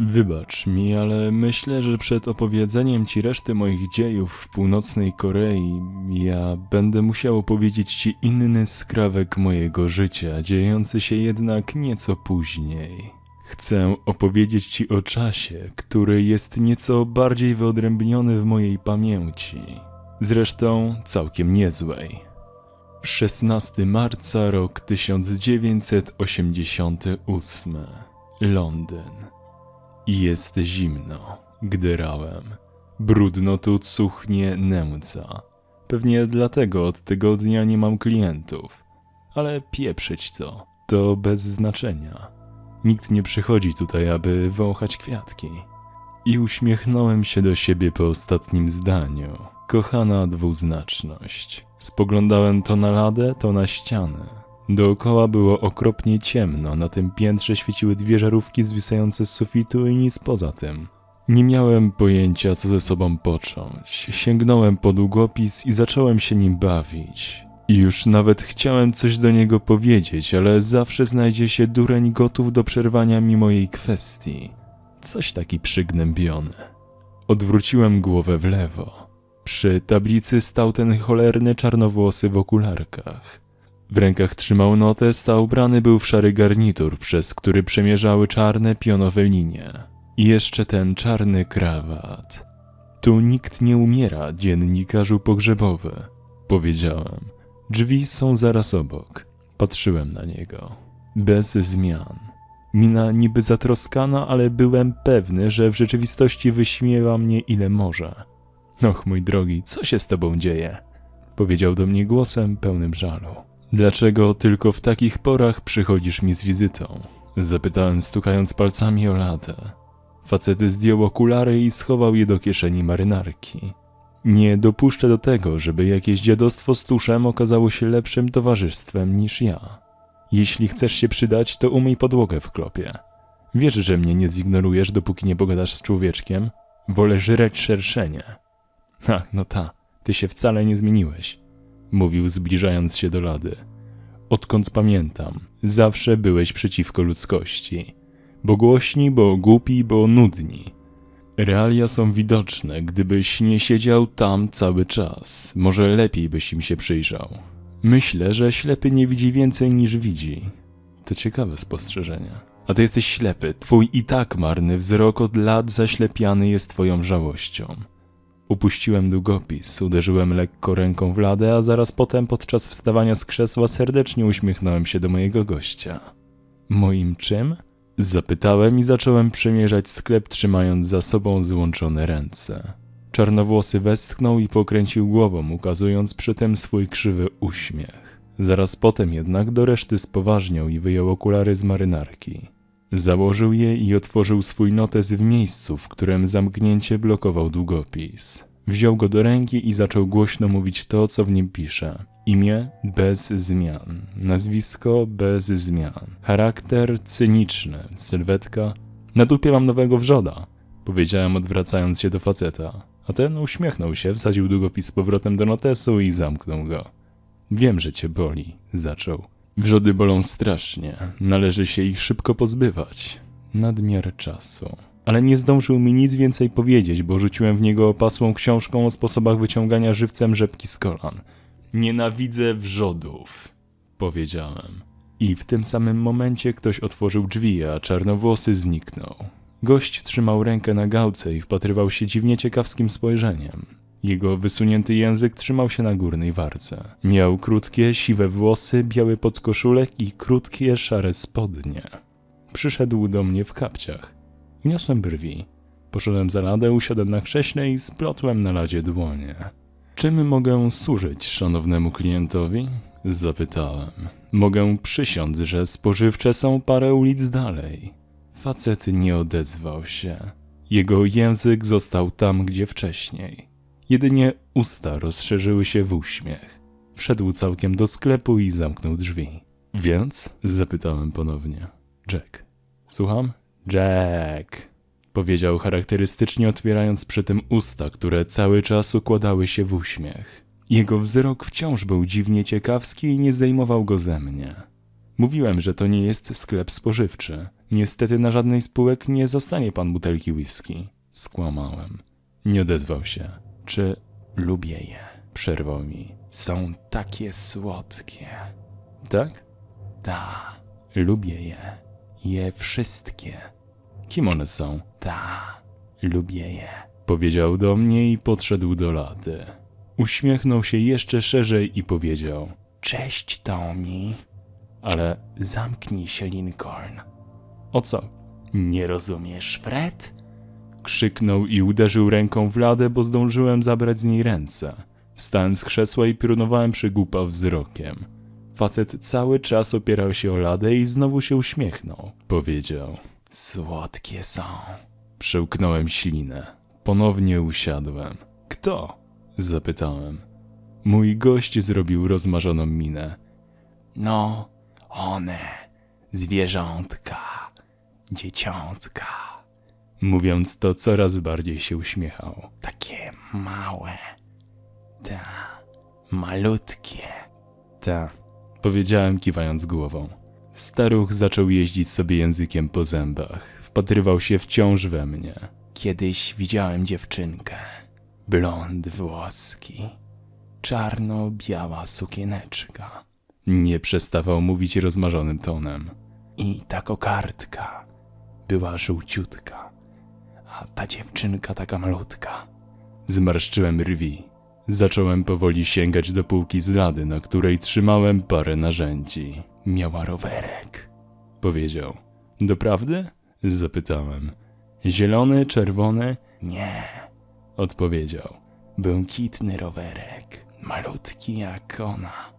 Wybacz mi, ale myślę, że przed opowiedzeniem ci reszty moich dziejów w północnej Korei, ja będę musiał opowiedzieć ci inny skrawek mojego życia, dziejący się jednak nieco później. Chcę opowiedzieć ci o czasie, który jest nieco bardziej wyodrębniony w mojej pamięci. Zresztą całkiem niezłej. 16 marca rok 1988 Londyn i jest zimno, gdyrałem. Brudno tu cuchnie Nemca. Pewnie dlatego od tygodnia nie mam klientów. Ale pieprzyć to, to bez znaczenia. Nikt nie przychodzi tutaj, aby wąchać kwiatki. I uśmiechnąłem się do siebie po ostatnim zdaniu. Kochana dwuznaczność. Spoglądałem to na ladę, to na ścianę. Dookoła było okropnie ciemno, na tym piętrze świeciły dwie żarówki zwisające z sufitu i nic poza tym. Nie miałem pojęcia, co ze sobą począć. Sięgnąłem po długopis i zacząłem się nim bawić. I już nawet chciałem coś do niego powiedzieć, ale zawsze znajdzie się dureń gotów do przerwania mi mojej kwestii. Coś taki przygnębiony. Odwróciłem głowę w lewo. Przy tablicy stał ten cholerny czarnowłosy w okularkach. W rękach trzymał notes, a ubrany był w szary garnitur, przez który przemierzały czarne pionowe linie. I jeszcze ten czarny krawat. Tu nikt nie umiera, dziennikarzu pogrzebowy, powiedziałem. Drzwi są zaraz obok. Patrzyłem na niego. Bez zmian. Mina niby zatroskana, ale byłem pewny, że w rzeczywistości wyśmiewa mnie ile może. Och, mój drogi, co się z tobą dzieje? Powiedział do mnie głosem pełnym żalu. Dlaczego tylko w takich porach przychodzisz mi z wizytą? Zapytałem, stukając palcami o latę. Facety zdjął okulary i schował je do kieszeni marynarki. Nie dopuszczę do tego, żeby jakieś dziadostwo z tuszem okazało się lepszym towarzystwem niż ja. Jeśli chcesz się przydać, to umyj podłogę w klopie. Wiesz, że mnie nie zignorujesz, dopóki nie pogadasz z człowieczkiem? Wolę żreć szerszenie. Ha, no ta, ty się wcale nie zmieniłeś, mówił zbliżając się do lady. Odkąd pamiętam, zawsze byłeś przeciwko ludzkości. Bo głośni, bo głupi, bo nudni. Realia są widoczne, gdybyś nie siedział tam cały czas. Może lepiej byś im się przyjrzał. Myślę, że ślepy nie widzi więcej niż widzi. To ciekawe spostrzeżenie. A ty jesteś ślepy. Twój i tak marny wzrok od lat zaślepiany jest twoją żałością. Upuściłem długopis, uderzyłem lekko ręką w ladę, a zaraz potem podczas wstawania z krzesła serdecznie uśmiechnąłem się do mojego gościa. Moim czym? Zapytałem i zacząłem przemierzać sklep, trzymając za sobą złączone ręce. Czarnowłosy westchnął i pokręcił głową, ukazując przy tym swój krzywy uśmiech. Zaraz potem jednak do reszty spoważniał i wyjął okulary z marynarki. Założył je i otworzył swój notes w miejscu, w którym zamknięcie blokował długopis. Wziął go do ręki i zaczął głośno mówić to, co w nim pisze. Imię bez zmian, nazwisko bez zmian, charakter cyniczny, sylwetka. Na dupie mam nowego wrzoda, powiedziałem odwracając się do faceta. A ten uśmiechnął się, wsadził długopis z powrotem do notesu i zamknął go. Wiem, że cię boli, zaczął. Wrzody bolą strasznie, należy się ich szybko pozbywać. Nadmiar czasu. Ale nie zdążył mi nic więcej powiedzieć, bo rzuciłem w niego opasłą książką o sposobach wyciągania żywcem rzepki z kolan. Nienawidzę wrzodów, powiedziałem. I w tym samym momencie ktoś otworzył drzwi, a czarnowłosy zniknął. Gość trzymał rękę na gałce i wpatrywał się dziwnie ciekawskim spojrzeniem. Jego wysunięty język trzymał się na górnej warce. Miał krótkie, siwe włosy, biały podkoszulek i krótkie, szare spodnie. Przyszedł do mnie w kapciach. Uniosłem brwi. Poszedłem za ladę, usiadłem na krześle i splotłem na ladzie dłonie. Czym mogę służyć szanownemu klientowi? Zapytałem. Mogę przysiąc, że spożywcze są parę ulic dalej. Facet nie odezwał się. Jego język został tam, gdzie wcześniej. Jedynie usta rozszerzyły się w uśmiech. Wszedł całkiem do sklepu i zamknął drzwi. Więc? zapytałem ponownie. Jack. Słucham? Jack. Powiedział charakterystycznie, otwierając przy tym usta, które cały czas układały się w uśmiech. Jego wzrok wciąż był dziwnie ciekawski i nie zdejmował go ze mnie. Mówiłem, że to nie jest sklep spożywczy. Niestety na żadnej z półek nie zostanie pan butelki whisky. Skłamałem. Nie odezwał się. Czy lubię je? Przerwał mi. Są takie słodkie. Tak? Ta. Lubię je. Je wszystkie. Kim one są? Ta. Lubię je. Powiedział do mnie i podszedł do lady. Uśmiechnął się jeszcze szerzej i powiedział: Cześć, Tommy. Ale zamknij się, Lincoln. O co? Nie rozumiesz, Fred? Krzyknął i uderzył ręką w ladę, bo zdążyłem zabrać z niej ręce. Wstałem z krzesła i piorunowałem przygłupa wzrokiem. Facet cały czas opierał się o ladę i znowu się uśmiechnął. Powiedział: Słodkie są. Przełknąłem ślinę. Ponownie usiadłem. Kto? Zapytałem. Mój gość zrobił rozmarzoną minę. No, one, zwierzątka, dzieciątka. Mówiąc to, coraz bardziej się uśmiechał. Takie małe. Ta, malutkie. Ta, powiedziałem kiwając głową. Staruch zaczął jeździć sobie językiem po zębach. Wpatrywał się wciąż we mnie. Kiedyś widziałem dziewczynkę. Blond włoski. Czarno-biała sukieneczka. Nie przestawał mówić rozmarzonym tonem. I ta kokardka była żółciutka, ta dziewczynka taka malutka. Zmarszczyłem rwi. Zacząłem powoli sięgać do półki z lady, na której trzymałem parę narzędzi. Miała rowerek. Powiedział. Doprawdy? Zapytałem. Zielony, czerwony? Nie. Odpowiedział. Błękitny rowerek. Malutki jak ona.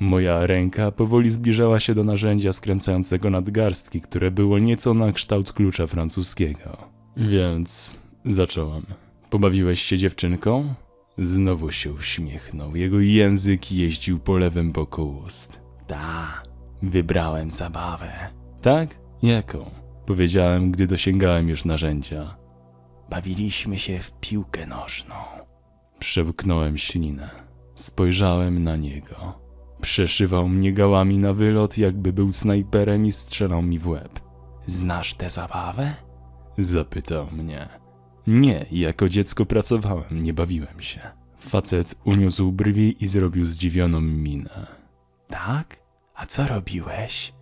Moja ręka powoli zbliżała się do narzędzia skręcającego nadgarstki, które było nieco na kształt klucza francuskiego. Więc zacząłem. Pobawiłeś się dziewczynką? Znowu się uśmiechnął. Jego język jeździł po lewym boku ust. Wybrałem zabawę. Tak? Jaką? Powiedziałem, gdy dosięgałem już narzędzia. Bawiliśmy się w piłkę nożną. Przełknąłem ślinę. Spojrzałem na niego. Przeszywał mnie gałami na wylot, jakby był snajperem i strzelał mi w łeb. Znasz tę zabawę? Zapytał mnie. Nie, jako dziecko pracowałem, nie bawiłem się. Facet uniósł brwi i zrobił zdziwioną minę. Tak? A co robiłeś?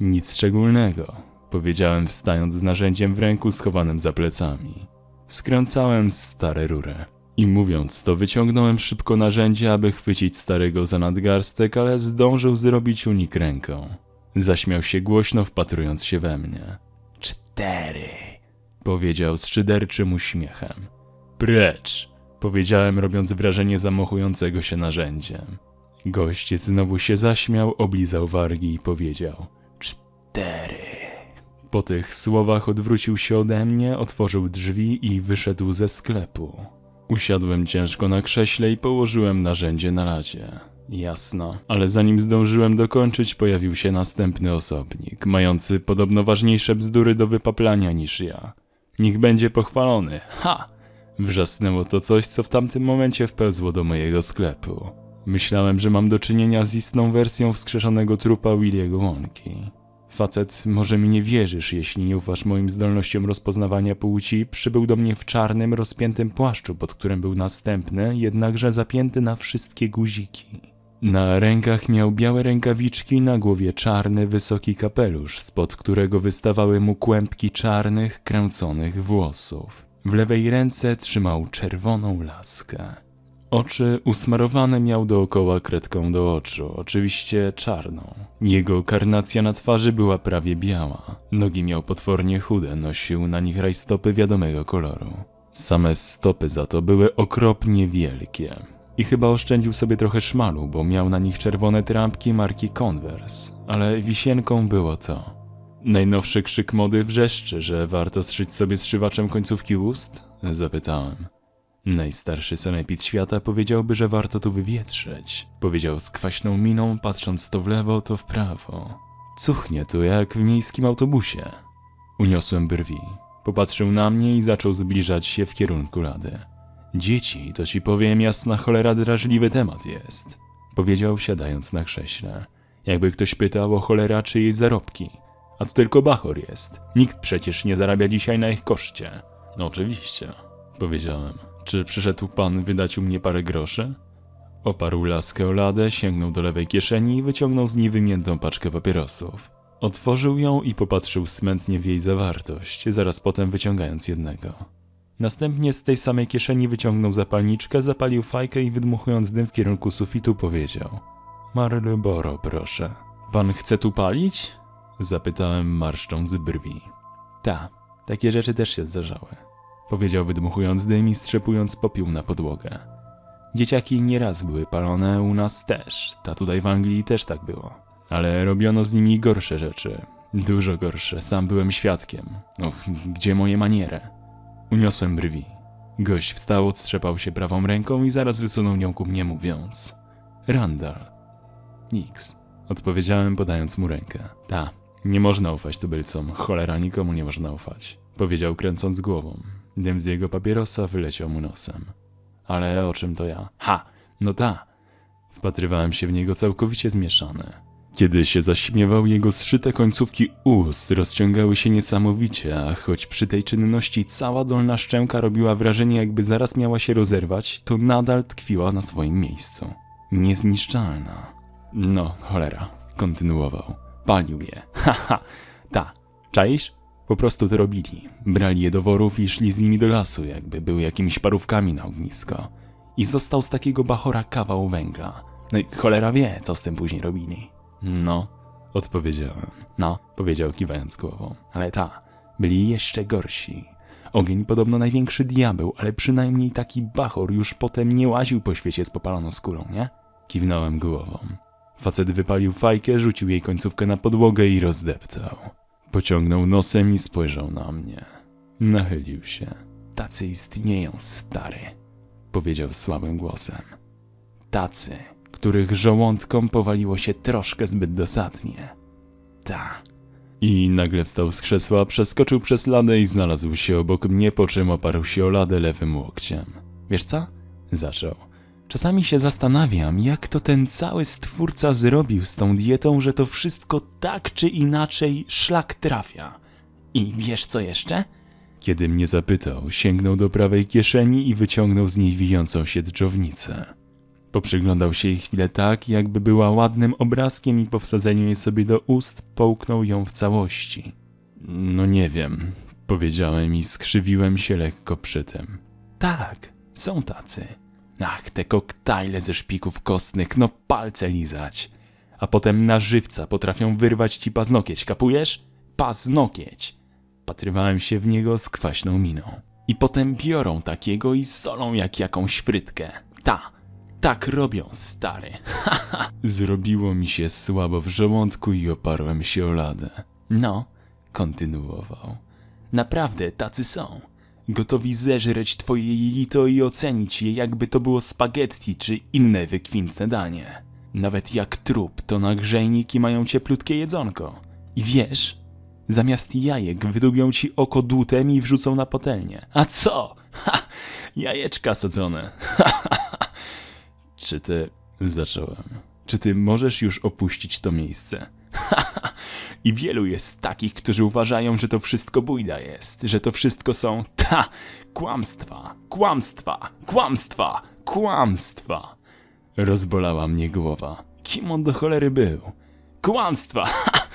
Nic szczególnego, powiedziałem wstając z narzędziem w ręku schowanym za plecami. Skręcałem stare rury. I mówiąc to, wyciągnąłem szybko narzędzie, aby chwycić starego za nadgarstek, ale zdążył zrobić unik ręką. Zaśmiał się głośno, wpatrując się we mnie. Cztery, powiedział z szyderczym uśmiechem. Precz, powiedziałem, robiąc wrażenie zamochującego się narzędziem. Gość znowu się zaśmiał, oblizał wargi i powiedział: Cztery. Po tych słowach odwrócił się ode mnie, otworzył drzwi i wyszedł ze sklepu. Usiadłem ciężko na krześle i położyłem narzędzie na ladzie. Jasno, ale zanim zdążyłem dokończyć, pojawił się następny osobnik, mający podobno ważniejsze bzdury do wypaplania niż ja. Niech będzie pochwalony. Ha! Wrzasnęło to coś, co w tamtym momencie wpełzło do mojego sklepu. Myślałem, że mam do czynienia z istną wersją wskrzeszonego trupa Williego Łąki. Facet, może mi nie wierzysz, jeśli nie ufasz moim zdolnościom rozpoznawania płci, przybył do mnie w czarnym, rozpiętym płaszczu, pod którym był następny, jednakże zapięty na wszystkie guziki. Na rękach miał białe rękawiczki, na głowie czarny, wysoki kapelusz, spod którego wystawały mu kłębki czarnych, kręconych włosów. W lewej ręce trzymał czerwoną laskę. Oczy usmarowane miał dookoła kredką do oczu, oczywiście czarną. Jego karnacja na twarzy była prawie biała. Nogi miał potwornie chude, nosił na nich rajstopy wiadomego koloru. Same stopy za to były okropnie wielkie. I chyba oszczędził sobie trochę szmalu, bo miał na nich czerwone trampki marki Converse. Ale wisienką było to. Najnowszy krzyk mody wrzeszczy, że warto zszyć sobie zszywaczem końcówki ust? Zapytałem. Najstarszy sanepid świata powiedziałby, że warto tu wywietrzeć. Powiedział z kwaśną miną, patrząc to w lewo, to w prawo. Cuchnie tu jak w miejskim autobusie. Uniosłem brwi. Popatrzył na mnie i zaczął zbliżać się w kierunku lady. Dzieci, to ci powiem, jasna cholera drażliwy temat jest. Powiedział siadając na krześle. Jakby ktoś pytał o cholera czy jej zarobki. A to tylko bachor jest. Nikt przecież nie zarabia dzisiaj na ich koszcie. No oczywiście, powiedziałem. Czy przyszedł pan wydać u mnie parę groszy? Oparł laskę o ladę, sięgnął do lewej kieszeni i wyciągnął z niej wymiętą paczkę papierosów. Otworzył ją i popatrzył smętnie w jej zawartość, zaraz potem wyciągając jednego. Następnie z tej samej kieszeni wyciągnął zapalniczkę, zapalił fajkę i wydmuchując dym w kierunku sufitu powiedział Marlboro, proszę. Pan chce tu palić? Zapytałem marszcząc brwi. Ta, takie rzeczy też się zdarzały. Powiedział wydmuchując dym i strzepując popiół na podłogę. Dzieciaki nieraz były palone, u nas też. Ta tutaj w Anglii też tak było. Ale robiono z nimi gorsze rzeczy. Dużo gorsze, sam byłem świadkiem. No, gdzie moje maniery? Uniosłem brwi. Gość wstał, odstrzepał się prawą ręką i zaraz wysunął nią ku mnie, mówiąc: Randall. Nix. Odpowiedziałem, podając mu rękę. Ta, nie można ufać tubylcom, cholera nikomu nie można ufać. Powiedział, kręcąc głową. Dym z jego papierosa wyleciał mu nosem. Ale o czym to ja? Ha, no ta. Wpatrywałem się w niego całkowicie zmieszany. Kiedy się zaśmiewał, jego zszyte końcówki ust rozciągały się niesamowicie, a choć przy tej czynności cała dolna szczęka robiła wrażenie, jakby zaraz miała się rozerwać, to nadal tkwiła na swoim miejscu. Niezniszczalna. No, cholera, kontynuował. Palił je. Haha, ta. Czaisz? Po prostu to robili. Brali je do worów i szli z nimi do lasu, jakby były jakimiś parówkami na ognisko. I został z takiego bachora kawał węgla. No i cholera wie, co z tym później robili. No, odpowiedziałem. No, powiedział kiwając głową. Ale ta, byli jeszcze gorsi. Ogień podobno największy diabeł, ale przynajmniej taki bachor już potem nie łaził po świecie z popaloną skórą, nie? Kiwnąłem głową. Facet wypalił fajkę, rzucił jej końcówkę na podłogę i rozdeptał. Pociągnął nosem i spojrzał na mnie. Nachylił się. Tacy istnieją, stary, powiedział słabym głosem. Tacy, których żołądkom powaliło się troszkę zbyt dosadnie. Ta. I nagle wstał z krzesła, przeskoczył przez ladę i znalazł się obok mnie, po czym oparł się o ladę lewym łokciem. Wiesz co? Zaczął. Czasami się zastanawiam, jak to ten cały stwórca zrobił z tą dietą, że to wszystko tak czy inaczej szlak trafia. I wiesz co jeszcze? Kiedy mnie zapytał, sięgnął do prawej kieszeni i wyciągnął z niej wijącą się dżdżownicę. Poprzyglądał się jej chwilę tak, jakby była ładnym obrazkiem i po wsadzeniu jej sobie do ust połknął ją w całości. No nie wiem, powiedziałem i skrzywiłem się lekko przy tym. Tak, są tacy. Ach, te koktajle ze szpików kostnych, no palce lizać. A potem na żywca potrafią wyrwać ci paznokieć, kapujesz? Paznokieć. Patrywałem się w niego z kwaśną miną. I potem biorą takiego i solą jak jakąś frytkę. Ta, tak robią, stary. Zrobiło mi się słabo w żołądku i oparłem się o ladę. No, kontynuował. Naprawdę tacy są. Gotowi zeżreć twoje jelito i ocenić je, jakby to było spaghetti czy inne wykwintne danie. Nawet jak trup, to na grzejnik i mają cieplutkie jedzonko. I wiesz, zamiast jajek wydubią ci oko dłutem i wrzucą na patelnię. A co? Ha! Jajeczka sadzone. Czy ty... Zacząłem. Czy ty możesz już opuścić to miejsce? I wielu jest takich, którzy uważają, że to wszystko bójda jest, że to wszystko są ta kłamstwa, kłamstwa, kłamstwa, kłamstwa. Rozbolała mnie głowa. Kim on do cholery był? Kłamstwa!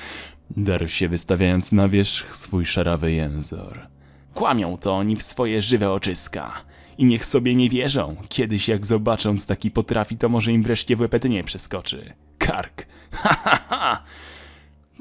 Darł się wystawiając na wierzch swój szarawy jęzor. Kłamią to oni w swoje żywe oczyska. I niech sobie nie wierzą. Kiedyś jak zobacząc taki potrafi, to może im wreszcie w nie przeskoczy. Kark. Ha, ha, ha.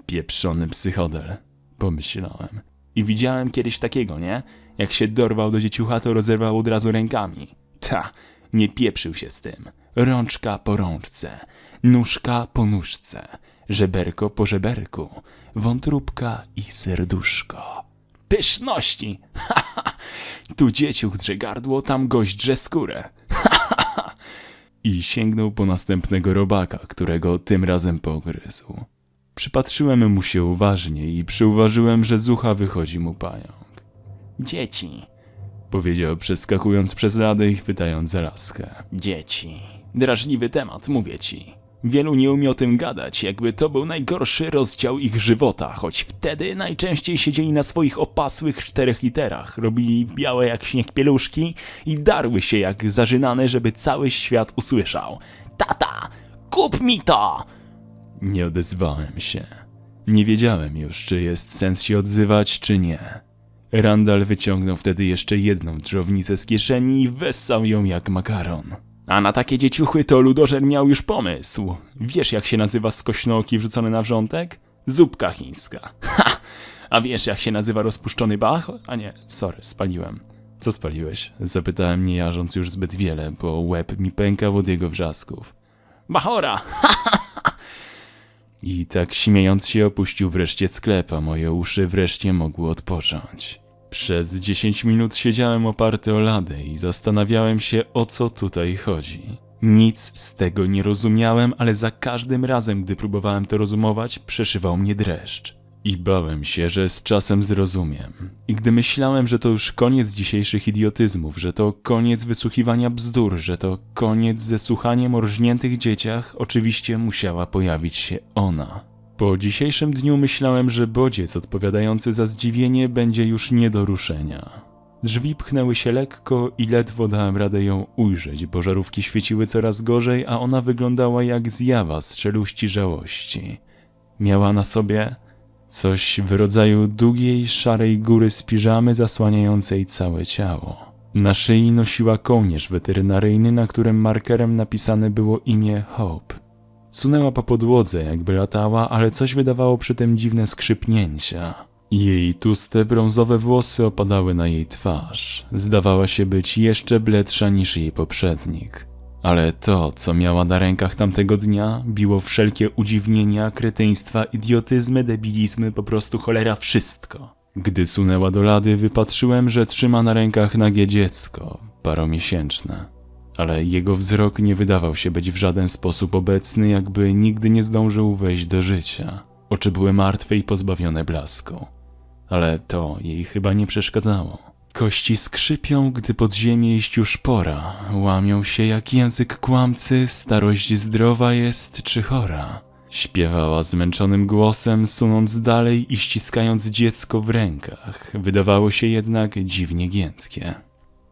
Pieprzony psychodel, pomyślałem. I widziałem kiedyś takiego, nie? Jak się dorwał do dzieciucha, to rozerwał od razu rękami. Ta, nie pieprzył się z tym. Rączka po rączce, nóżka po nóżce, żeberko po żeberku, wątróbka i serduszko. Pyszności! Ha, ha. Tu dzieciuch drze gardło, tam gość drze skórę. I sięgnął po następnego robaka, którego tym razem pogryzł. Przypatrzyłem mu się uważnie i przyuważyłem, że z ucha wychodzi mu pająk. Dzieci, powiedział przeskakując przez ladę i chwytając za laskę. Dzieci. Drażliwy temat, mówię ci. Wielu nie umie o tym gadać, jakby to był najgorszy rozdział ich żywota, choć wtedy najczęściej siedzieli na swoich opasłych czterech literach, robili białe jak śnieg pieluszki i darły się jak zażynane, żeby cały świat usłyszał. Tata, kup mi to! Nie odezwałem się. Nie wiedziałem już, czy jest sens się odzywać, czy nie. Randall wyciągnął wtedy jeszcze jedną drzownicę z kieszeni i wessał ją jak makaron. A na takie dzieciuchy to ludożer miał już pomysł. Wiesz jak się nazywa skośnooki wrzucony na wrzątek? Zupka chińska. Ha! A wiesz jak się nazywa rozpuszczony bach? A nie, sorry, spaliłem. Co spaliłeś? Zapytałem nie jarząc już zbyt wiele, bo łeb mi pękał od jego wrzasków. Bachora! I tak śmiejąc się opuścił wreszcie sklep, a moje uszy wreszcie mogły odpocząć. Przez 10 minut siedziałem oparty o ladę i zastanawiałem się o co tutaj chodzi. Nic z tego nie rozumiałem, ale za każdym razem, gdy próbowałem to rozumować, przeszywał mnie dreszcz. I bałem się, że z czasem zrozumiem. I gdy myślałem, że to już koniec dzisiejszych idiotyzmów, że to koniec wysłuchiwania bzdur, że to koniec ze słuchaniem o dzieciach, oczywiście musiała pojawić się ona. Po dzisiejszym dniu myślałem, że bodziec odpowiadający za zdziwienie będzie już nie do ruszenia. Drzwi pchnęły się lekko i ledwo dałem radę ją ujrzeć, bo żarówki świeciły coraz gorzej, a ona wyglądała jak zjawa z czeluści żałości. Miała na sobie coś w rodzaju długiej, szarej góry z piżamy zasłaniającej całe ciało. Na szyi nosiła kołnierz weterynaryjny, na którym markerem napisane było imię Hope. Sunęła po podłodze, jakby latała, ale coś wydawało przy tym dziwne skrzypnięcia. Jej tłuste, brązowe włosy opadały na jej twarz. Zdawała się być jeszcze bledsza niż jej poprzednik. Ale to, co miała na rękach tamtego dnia, biło wszelkie udziwnienia, kretyństwa, idiotyzmy, debilizmy, po prostu cholera wszystko. Gdy sunęła do lady, wypatrzyłem, że trzyma na rękach nagie dziecko, paromiesięczne. Ale jego wzrok nie wydawał się być w żaden sposób obecny, jakby nigdy nie zdążył wejść do życia. Oczy były martwe i pozbawione blasku. Ale to jej chyba nie przeszkadzało. Kości skrzypią, gdy pod ziemię iść już pora. Łamią się jak język kłamcy, starość zdrowa jest czy chora. Śpiewała zmęczonym głosem, sunąc dalej i ściskając dziecko w rękach. Wydawało się jednak dziwnie giętkie.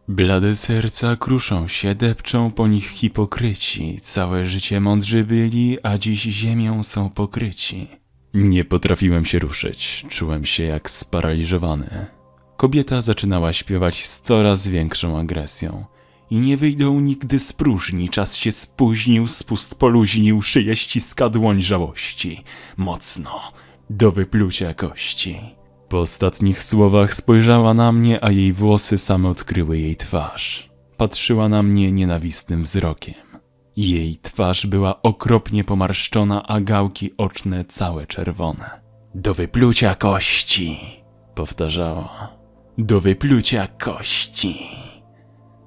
Blade serca kruszą się, depczą po nich hipokryci. Całe życie mądrzy byli, a dziś ziemią są pokryci. Nie potrafiłem się ruszyć, czułem się jak sparaliżowany. Kobieta zaczynała śpiewać z coraz większą agresją. I nie wyjdą nigdy z próżni, czas się spóźnił, spust poluźnił, szyję ściska dłoń żałości. Mocno, do wyplucia kości. Po ostatnich słowach spojrzała na mnie, a jej włosy same odkryły jej twarz. Patrzyła na mnie nienawistnym wzrokiem. Jej twarz była okropnie pomarszczona, a gałki oczne całe czerwone. Do wyplucia kości, powtarzała. Do wyplucia kości.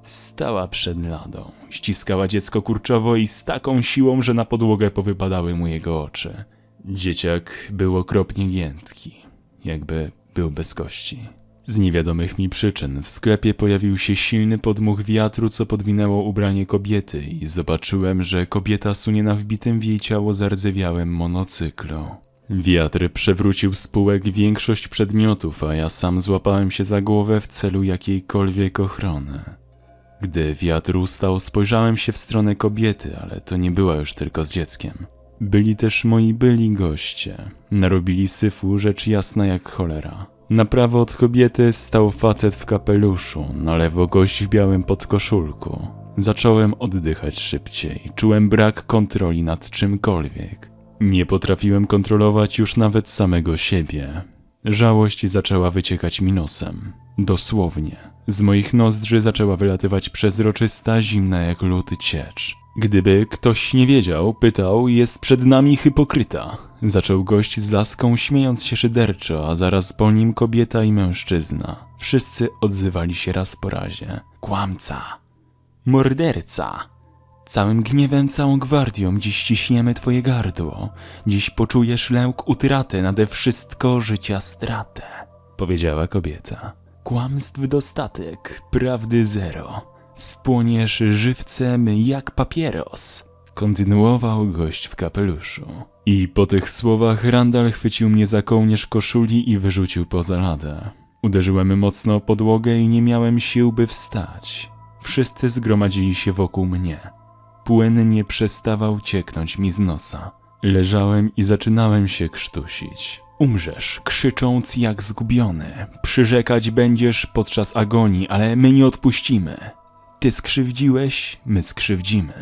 Stała przed ladą, ściskała dziecko kurczowo i z taką siłą, że na podłogę powypadały mu jego oczy. Dzieciak był okropnie giętki, jakby był bez kości. Z niewiadomych mi przyczyn w sklepie pojawił się silny podmuch wiatru, co podwinęło ubranie kobiety i zobaczyłem, że kobieta sunie na wbitym w jej ciało zardzewiałym monocyklu. Wiatr przewrócił z półek większość przedmiotów, a ja sam złapałem się za głowę w celu jakiejkolwiek ochrony. Gdy wiatr ustał, spojrzałem się w stronę kobiety, ale to nie była już tylko z dzieckiem. Byli też moi byli goście. Narobili syfu, rzecz jasna jak cholera. Na prawo od kobiety stał facet w kapeluszu, na lewo gość w białym podkoszulku. Zacząłem oddychać szybciej, czułem brak kontroli nad czymkolwiek. Nie potrafiłem kontrolować już nawet samego siebie. Żałość zaczęła wyciekać mi nosem. Dosłownie. Z moich nozdrzy zaczęła wylatywać przezroczysta, zimna jak lód ciecz. Gdyby ktoś nie wiedział, pytał, jest przed nami hipokryta. Zaczął gość z laską, śmiejąc się szyderczo, a zaraz po nim kobieta i mężczyzna. Wszyscy odzywali się raz po razie. Kłamca. Morderca. Całym gniewem, całą gwardią dziś ciśniemy twoje gardło. Dziś poczujesz lęk utraty, nade wszystko życia stratę. Powiedziała kobieta. Kłamstw dostatek, prawdy zero. Spłoniesz żywcem jak papieros. kontynuował gość w kapeluszu. I po tych słowach Randall chwycił mnie za kołnierz koszuli i wyrzucił poza ladę. Uderzyłem mocno o podłogę i nie miałem sił, by wstać. Wszyscy zgromadzili się wokół mnie. Płyn nie przestawał cieknąć mi z nosa. Leżałem i zaczynałem się krztusić. Umrzesz, krzycząc jak zgubiony. Przyrzekać będziesz podczas agonii, ale my nie odpuścimy. Ty skrzywdziłeś, my skrzywdzimy.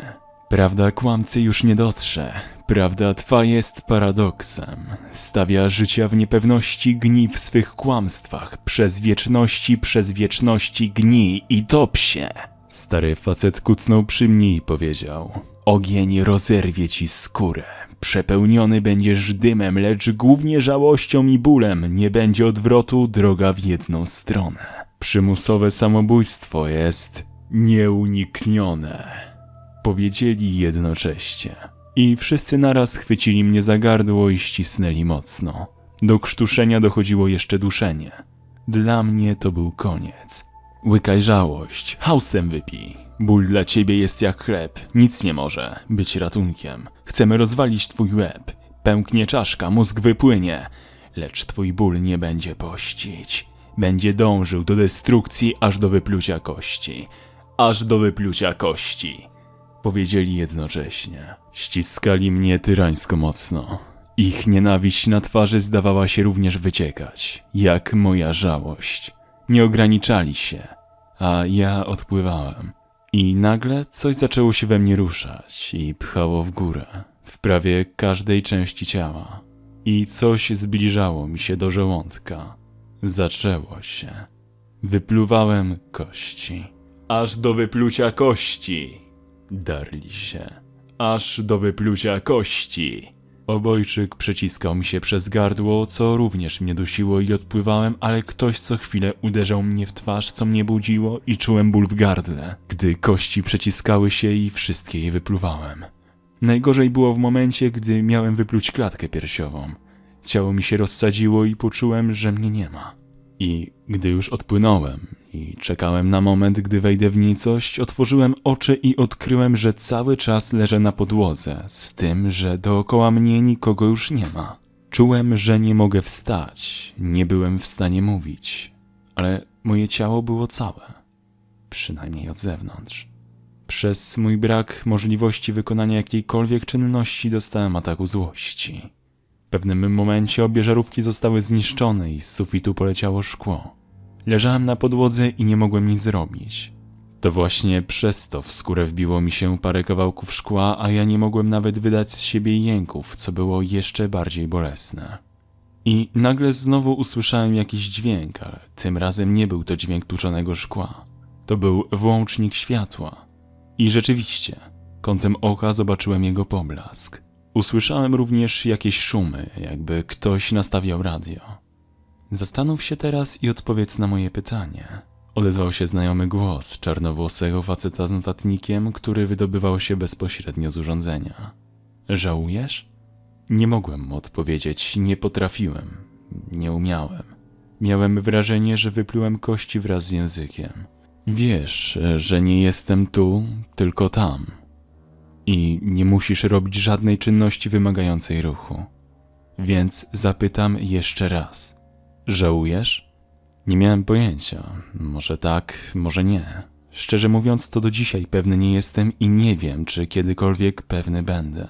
Prawda kłamcy już nie dotrze. Prawda twa jest paradoksem. Stawia życia w niepewności, gnij w swych kłamstwach. Przez wieczności, przez wieczności gnij i top się. Stary facet kucnął przy mnie i powiedział: Ogień rozerwie ci skórę. Przepełniony będziesz dymem, lecz głównie żałością i bólem. Nie będzie odwrotu, droga w jedną stronę. Przymusowe samobójstwo jest nieuniknione. Powiedzieli jednocześnie. I wszyscy naraz chwycili mnie za gardło i ścisnęli mocno. Do krztuszenia dochodziło jeszcze duszenie. Dla mnie to był koniec. Łykaj żałość, haustem wypij. Ból dla ciebie jest jak chleb, nic nie może być ratunkiem. Chcemy rozwalić twój łeb. Pęknie czaszka, mózg wypłynie, lecz twój ból nie będzie pościć. Będzie dążył do destrukcji aż do wyplucia kości. Aż do wyplucia kości. Powiedzieli jednocześnie. Ściskali mnie tyrańsko mocno. Ich nienawiść na twarzy zdawała się również wyciekać, jak moja żałość. Nie ograniczali się, a ja odpływałem. I nagle coś zaczęło się we mnie ruszać i pchało w górę, w prawie każdej części ciała. I coś zbliżało mi się do żołądka. Zaczęło się. Wypluwałem kości. Aż do wyplucia kości. Darli się. Aż do wyplucia kości. Obojczyk przeciskał mi się przez gardło, co również mnie dusiło i odpływałem, ale ktoś co chwilę uderzał mnie w twarz, co mnie budziło i czułem ból w gardle, gdy kości przeciskały się i wszystkie je wypluwałem. Najgorzej było w momencie, gdy miałem wypluć klatkę piersiową. Ciało mi się rozsadziło i poczułem, że mnie nie ma. I gdy już odpłynąłem i czekałem na moment, gdy wejdę w nicość, otworzyłem oczy i odkryłem, że cały czas leżę na podłodze, z tym, że dookoła mnie nikogo już nie ma. Czułem, że nie mogę wstać, nie byłem w stanie mówić, ale moje ciało było całe, przynajmniej od zewnątrz. Przez mój brak możliwości wykonania jakiejkolwiek czynności dostałem ataku złości. W pewnym momencie obie żarówki zostały zniszczone i z sufitu poleciało szkło. Leżałem na podłodze i nie mogłem nic zrobić. To właśnie przez to w skórę wbiło mi się parę kawałków szkła, a ja nie mogłem nawet wydać z siebie jęków, co było jeszcze bardziej bolesne. I nagle znowu usłyszałem jakiś dźwięk, ale tym razem nie był to dźwięk tłuczonego szkła. To był włącznik światła. I rzeczywiście, kątem oka zobaczyłem jego poblask. Usłyszałem również jakieś szumy, jakby ktoś nastawiał radio. Zastanów się teraz i odpowiedz na moje pytanie. Odezwał się znajomy głos czarnowłosego faceta z notatnikiem, który wydobywał się bezpośrednio z urządzenia. Żałujesz? Nie mogłem mu odpowiedzieć, nie potrafiłem, nie umiałem. Miałem wrażenie, że wyplułem kości wraz z językiem. Wiesz, że nie jestem tu, tylko tam. I nie musisz robić żadnej czynności wymagającej ruchu. Więc zapytam jeszcze raz. Żałujesz? Nie miałem pojęcia. Może tak, może nie. Szczerze mówiąc, to do dzisiaj pewny nie jestem i nie wiem, czy kiedykolwiek pewny będę.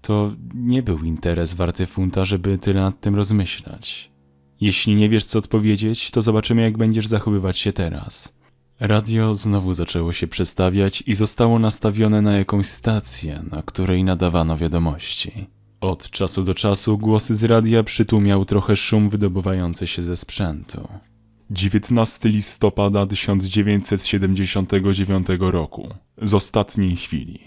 To nie był interes warty funta, żeby tyle nad tym rozmyślać. Jeśli nie wiesz, co odpowiedzieć, to zobaczymy, jak będziesz zachowywać się teraz. Radio znowu zaczęło się przestawiać i zostało nastawione na jakąś stację, na której nadawano wiadomości. Od czasu do czasu głosy z radia przytłumiał trochę szum wydobywający się ze sprzętu. 19 listopada 1979 roku. Z ostatniej chwili.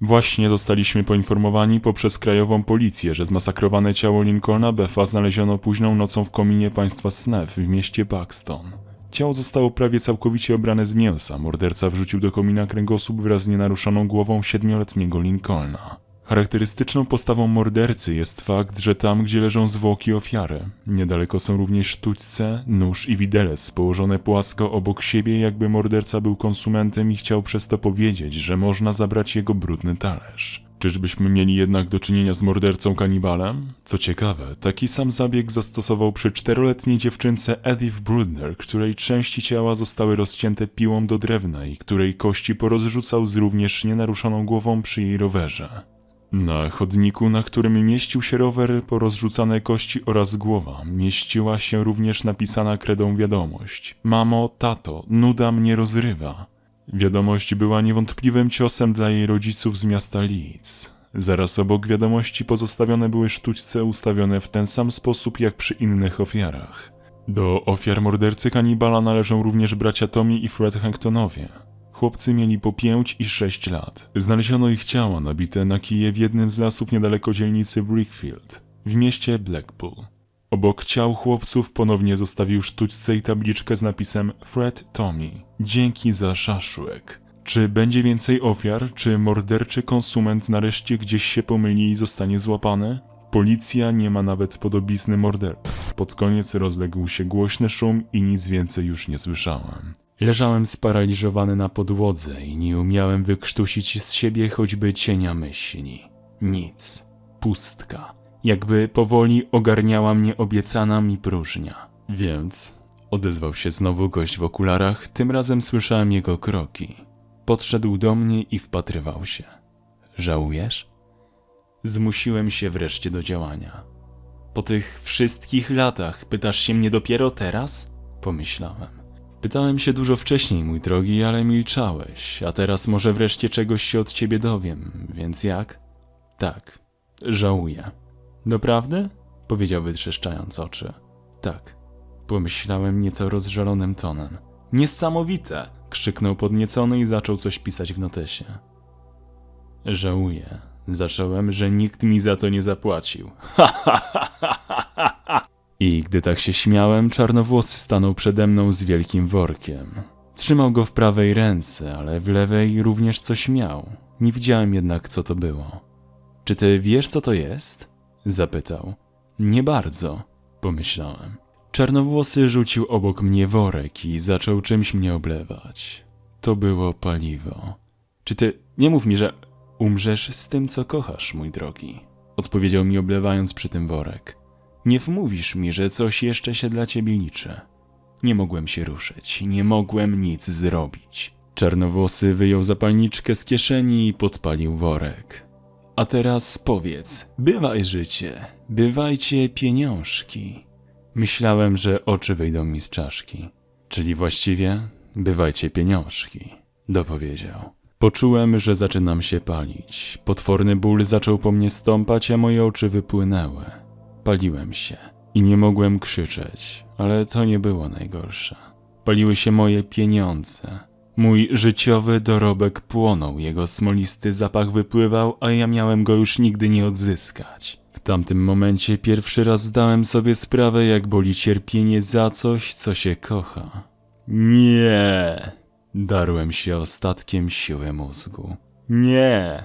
Właśnie zostaliśmy poinformowani poprzez krajową policję, że zmasakrowane ciało Lincolna Beffa znaleziono późną nocą w kominie państwa Snef w mieście Paxton. Ciało zostało prawie całkowicie obrane z mięsa. Morderca wrzucił do komina kręgosłup wraz z nienaruszoną głową siedmioletniego Lincolna. Charakterystyczną postawą mordercy jest fakt, że tam, gdzie leżą zwłoki ofiary, niedaleko są również sztućce, nóż i widelec położone płasko obok siebie, jakby morderca był konsumentem i chciał przez to powiedzieć, że można zabrać jego brudny talerz. Czyżbyśmy mieli jednak do czynienia z mordercą kanibalem? Co ciekawe, taki sam zabieg zastosował przy czteroletniej dziewczynce Edith Brudner, której części ciała zostały rozcięte piłą do drewna i której kości porozrzucał z również nienaruszoną głową przy jej rowerze. Na chodniku, na którym mieścił się rower, porozrzucane kości oraz głowa, mieściła się również napisana kredą wiadomość: Mamo, tato, nuda mnie rozrywa. Wiadomość była niewątpliwym ciosem dla jej rodziców z miasta Leeds. Zaraz obok wiadomości pozostawione były sztućce ustawione w ten sam sposób jak przy innych ofiarach. Do ofiar mordercy kanibala należą również bracia Tommy i Fred Hanktonowie. Chłopcy mieli po 5 i 6 lat. Znaleziono ich ciała nabite na kije w jednym z lasów niedaleko dzielnicy Brickfield, w mieście Blackpool. Obok ciał chłopców ponownie zostawił sztućce i tabliczkę z napisem Fred Tommy. Dzięki za szaszłyk. Czy będzie więcej ofiar? Czy morderczy konsument nareszcie gdzieś się pomyli i zostanie złapany? Policja nie ma nawet podobizny mordercy. Pod koniec rozległ się głośny szum i nic więcej już nie słyszałem. Leżałem sparaliżowany na podłodze i nie umiałem wykrztusić z siebie choćby cienia myśli. Nic. Pustka. Jakby powoli ogarniała mnie obiecana mi próżnia. Więc odezwał się znowu gość w okularach, tym razem słyszałem jego kroki. Podszedł do mnie i wpatrywał się. Żałujesz? Zmusiłem się wreszcie do działania. Po tych wszystkich latach pytasz się mnie dopiero teraz? Pomyślałem. Pytałem się dużo wcześniej, mój drogi, ale milczałeś, a teraz może wreszcie czegoś się od ciebie dowiem, więc jak? Tak, żałuję. Doprawdy? Powiedział wytrzeszczając oczy. Tak. Pomyślałem nieco rozżalonym tonem. Niesamowite! Krzyknął podniecony i zaczął coś pisać w notesie. Żałuję. Zacząłem, że nikt mi za to nie zapłacił. I gdy tak się śmiałem, czarnowłosy stanął przede mną z wielkim workiem. Trzymał go w prawej ręce, ale w lewej również coś miał. Nie widziałem jednak, co to było. Czy ty wiesz, co to jest? Zapytał. Nie bardzo, pomyślałem. Czarnowłosy rzucił obok mnie worek i zaczął czymś mnie oblewać. To było paliwo. Czy ty nie mów mi, że umrzesz z tym, co kochasz, mój drogi? Odpowiedział mi oblewając przy tym worek. Nie wmówisz mi, że coś jeszcze się dla ciebie liczy. Nie mogłem się ruszyć, nie mogłem nic zrobić. Czarnowłosy wyjął zapalniczkę z kieszeni i podpalił worek. A teraz powiedz, bywaj życie, bywajcie pieniążki. Myślałem, że oczy wyjdą mi z czaszki. Czyli właściwie, bywajcie pieniążki, dopowiedział. Poczułem, że zaczynam się palić. Potworny ból zaczął po mnie stąpać, a moje oczy wypłynęły. Paliłem się i nie mogłem krzyczeć, ale to nie było najgorsze. Paliły się moje pieniądze. Mój życiowy dorobek płonął, jego smolisty zapach wypływał, a ja miałem go już nigdy nie odzyskać. W tamtym momencie pierwszy raz zdałem sobie sprawę, jak boli cierpienie za coś, co się kocha. Nie! Darłem się ostatkiem siły mózgu. Nie!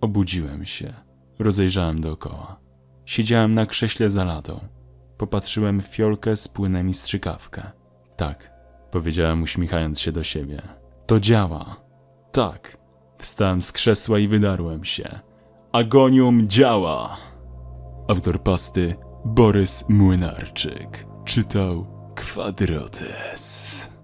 Obudziłem się. Rozejrzałem dookoła. Siedziałem na krześle za ladą. Popatrzyłem w fiolkę z płynem i strzykawkę. Tak, powiedziałem uśmiechając się do siebie. To działa. Tak. Wstałem z krzesła i wydarłem się. Agonium działa! Autor pasty Borys Młynarczyk. Czytał Kwadrotes.